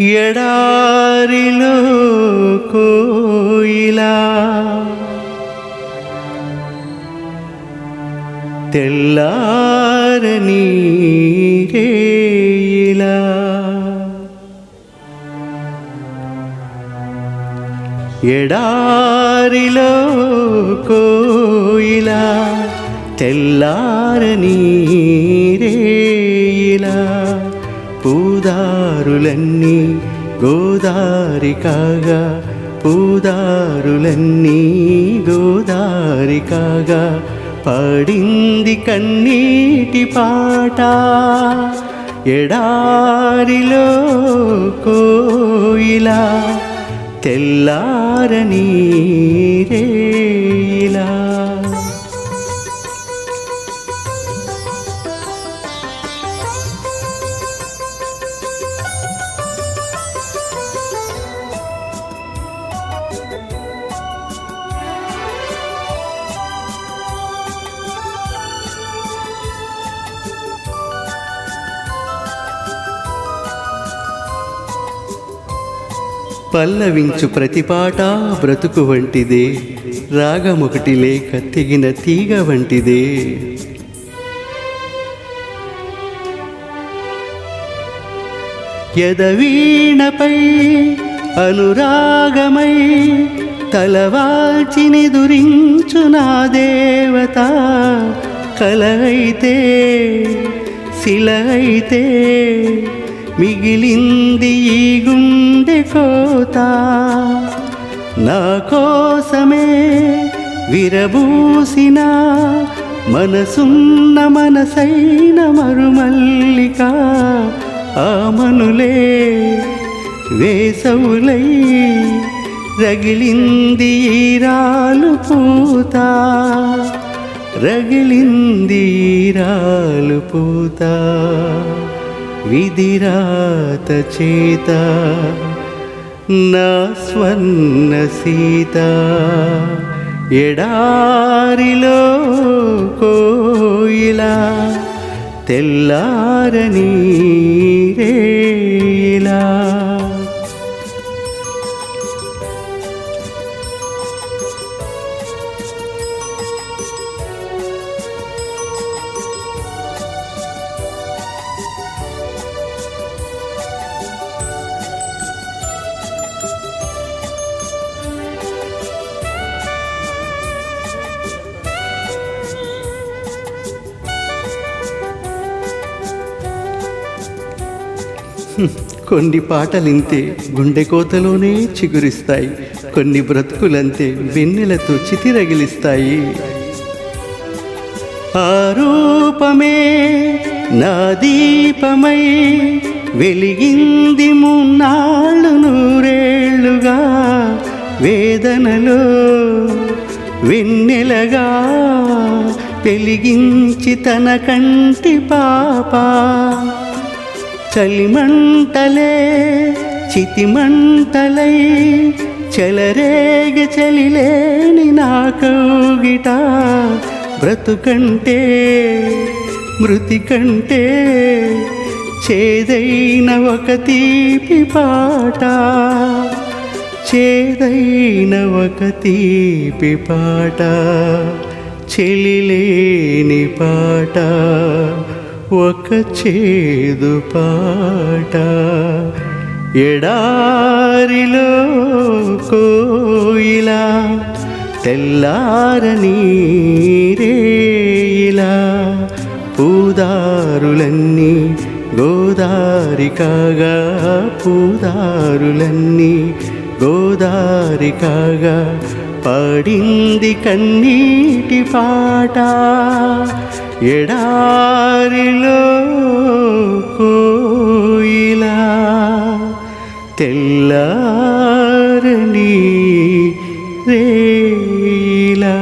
ఎడారిలో కోయిలా. తెల్లారని రేయిలా ఎడారిలో కోయిలా. తెల్లారని రేయిలా పూదారులన్నీ గోదారి కాగా పూదారులన్నీ గోదారి కాగా పాడింది కన్నీటి పాట. ఎడారిలో కోయిలా తెల్లారని రే పల్లవించు ప్రతిపాటా బ్రతుకు వంటిదే. రాగమొకటి లేక తెగిన తీగ వంటిదే. యదవీణపై అనురాగమై తలవాల్చిని దురించు నా దేవత. కలైతే శిలైతే మిగిలింది ఈ గుండె కోత నా కోసమే విరబూసిన మనసున్న మనసైన మరుమల్లిక ఆమనులే వేసవులై రగిలింది రాలు పూత. రగిలింది రాలు పూత. విధిరాత చేత నా స్వర్ణ సీత ఎడారిలో కోయిలా తెల్లారని రేయిలా కొన్ని పాటలింతే గుండె కోతలోనే చిగురిస్తాయి. కొన్ని బ్రతుకులంతే వెన్నెలతో చితిరగిలిస్తాయి. ఆ రూపమే నా దీపమై వెలిగింది మున్నాళ్ళు నూరేళ్ళుగా. వేదనలో వెన్నెలగా పెలిగించి తన కంటి పాప. చలిమంటలే చితిమంటలై చెలరేగ చలిలేని నా కౌగిట. బ్రతుకంటే మృతి కంటే చేదైన ఒక తీపి పాట. చేదైన ఒక తీపి పాట చెలిలేని పాట. ఒక చేదు పాట. ఎడారిలో కోయిలా తెల్లారని రేయిలా పూదారులన్నీ గోదారి కాగా పూదారులన్నీ గోదారి కాగా పాడింది కన్నీటి పాట. ఎడారిలో కోయిలా తెల్లారని రేలా